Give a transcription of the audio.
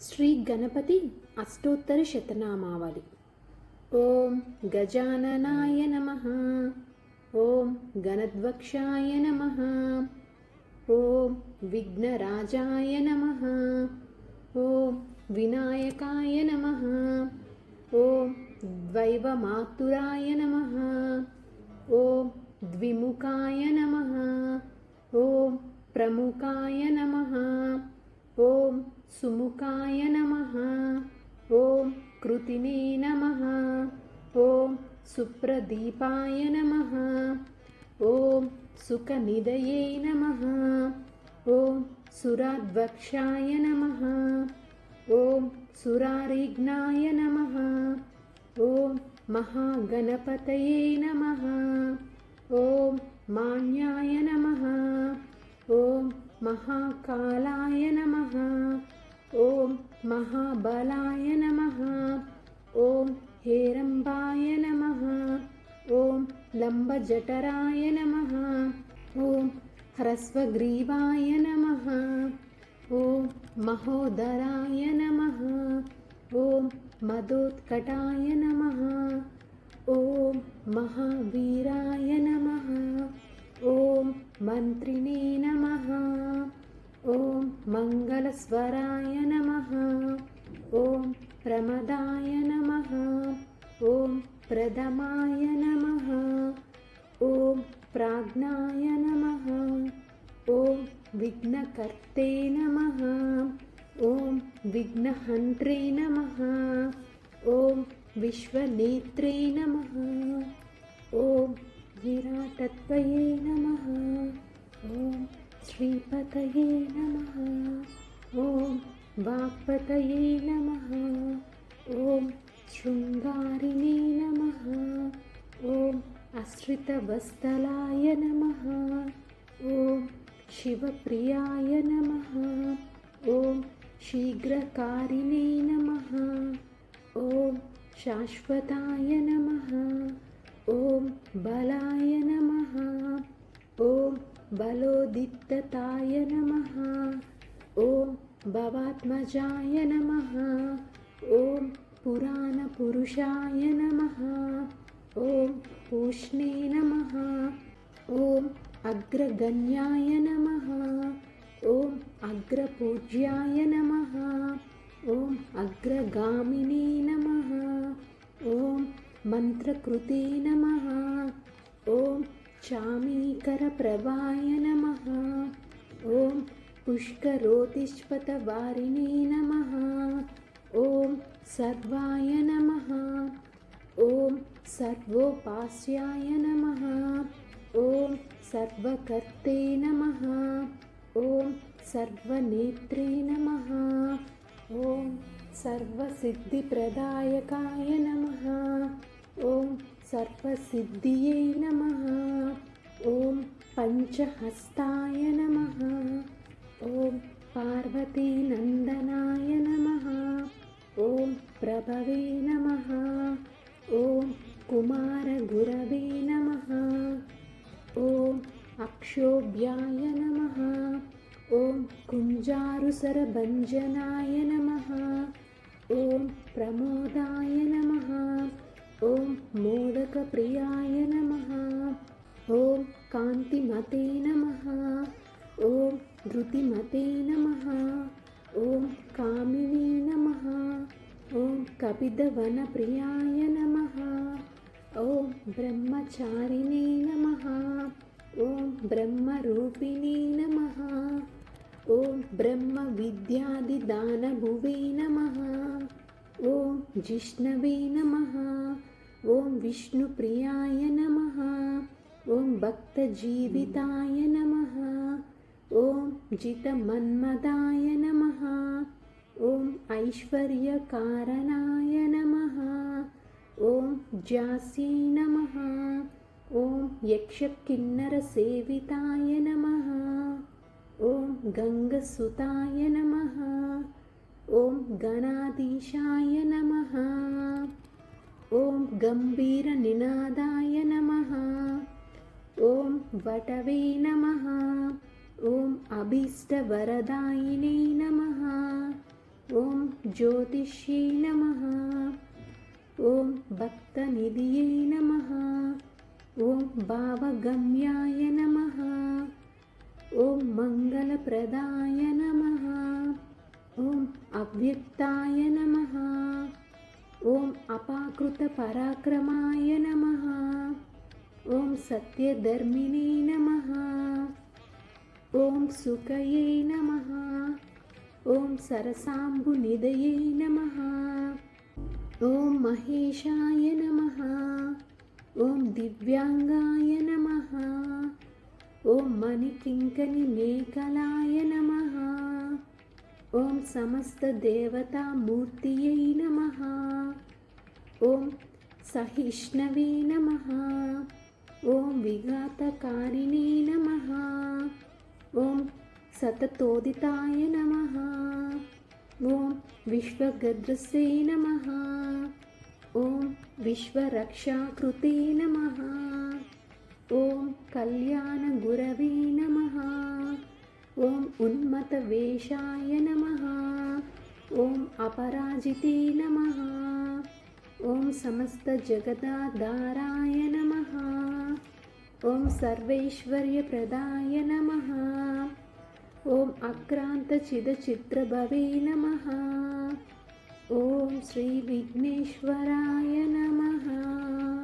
శ్రీ గణపతి అష్టోత్తర శతనామావళి ఓం గజాననాయ నమ ఓం గణద్వక్షాయ నమ ఓం విఘ్నరాజాయ నమ ఓం వినాయకాయ నమ ఓం ద్వైవమాతురాయ నమ ఓం ద్విముఖాయ నమ सुखदीपाय नमः। ॐ सुखनिधये नमः। ॐ सुराद्वक्षाय नमः। ॐ सुरारिघ्नाय नमः। ॐ महागणपतये नमः। ॐ मान्याय नमः। ॐ महाकालाय नमः। ॐ महाबलाय नमः। ॐ हेरम्बाय नमः। ॐ लम्बजठराय नमः। ॐ ह्रस्वग्रीवाय नमः। ॐ महोदराय नमः। ॐ मदोत्कटाय नमः। ॐ महावीराय नमः। ॐ मन्त्रिणे नमः। ॐ मङ्गलस्वराय नमः। ॐ प्रमदाय नमः। ॐ प्रथमाय नमः। ॐ प्राज्ञाय नमः। ॐ विघ्नकर्ते नमः। ॐ विघ्नहन्त्रे नमः। ॐ विश्वनेत्रे नमः। ॐ विराटत्वये नमः। ॐ श्रीपतये नमः। ॐ वाक्पतये नमः। ॐ शृङ्गारिणे नमः। ॐ आश्रितवस्तलाय नमः। ॐ शिवप्रियाय नमः। ॐ शीघ्रकारिणे नमः। ॐ शाश्वताय नमः। ॐ बलाय नमः। ॐ बलोदित्तताय नमः। ॐ भवात्मजाय नमः। ॐ पुराणपुरुषाय नमः। ॐ पूष्णे नमः। ॐ अग्रगण्याय नमः। ॐ अग्रपूज्याय नमः। ॐ अग्रगामिने नमः। ॐ मन्त्रकृते नमः। ॐ चामीकरप्रभाय नमः। ॐ पुष्करोतिष्पतवारिणे नमः ఓం సర్వాయ నమ. ఓం సర్వోపాస్యాయ నమ. ఓం సర్వకర్తే నమ. ఓం సర్వనేత్రే నమ. ఓం సర్వసిద్ధిప్రదాయకాయ నమ. ఓం సర్వసిద్ధియై నమ. ఓం పంచహస్తాయ నమ. ఓం పార్వతీనందనాయ నమ. अक्षोभ्याय नमः। ॐ कुञ्जारुसरभञ्जनाय नमः। ॐ प्रमोदाय नमः। ॐ मोदकप्रियाय नमः। ॐ कान्तिमते नमः। ॐ धृतिमते नमः। ॐ कामिनी नमः। ॐ कपिदवनप्रियाय नमः। ॐ ब्रह्मचारिणे नमः। ఓం బ్రహ్మరూపిణే నమ. ఓం బ్రహ్మ విద్యాది దానభువే నమ. ఓం జిష్ణవే నమ. ఓం విష్ణుప్రియాయ నమ. ఓం భక్తజీవితాయ నమ. ఓం జితమన్మదాయ నమ. ఓం ఐశ్వర్యకారణాయ నమ. ఓం జాస్యై నమ. ॐ यक्षकिन्नरसेविताय नमः। ॐ गङ्गसुताय नमः। ॐ गणाधीशाय नमः। ॐ गम्भीरनिनादाय नमः। ॐ वटवे नमः। ॐ अभीष्टवरदायिने नमः। ॐ ज्योतिष्यै नमः। ॐ भक्तनिधियै नमः ॐ भावगम्याय नमः। ॐ मङ्गलप्रदाय नमः। ॐ अव्यक्ताय नमः। ॐ अपाकृतपराक्रमाय नमः। ॐ सत्यधर्मिणे नमः। ॐ सुकयै नमः। ॐ सरसाम्बुनिधये नमः। ॐ महेशाय नमः ఓం దివ్యాంగాయ నమ. ఓం మణికింకని మేకలాయ నమ. ఓం సమస్త దేవతామూర్తియై నమ. ఓం సహిష్ణవే నమ. ఓం విఘాతకారిణే నమ. ఓం సతతోదితాయ నమ. ఓం విశ్వగద్రసే నమ. విశ్వరక్షాకృతే నమ ఓం కళ్యాణగురవే నమ ఓం ఉన్మతవేషాయ నమ ఓం అపరాజితే నమ ఓం సమస్తజగదాధారాయ నమ ఓం సర్వైశ్వర్యప్రదాయ నమ ఓం అక్రాంతచిదచిత్రభవే నమ ॐ श्रीविघ्नेश्वराय नमः।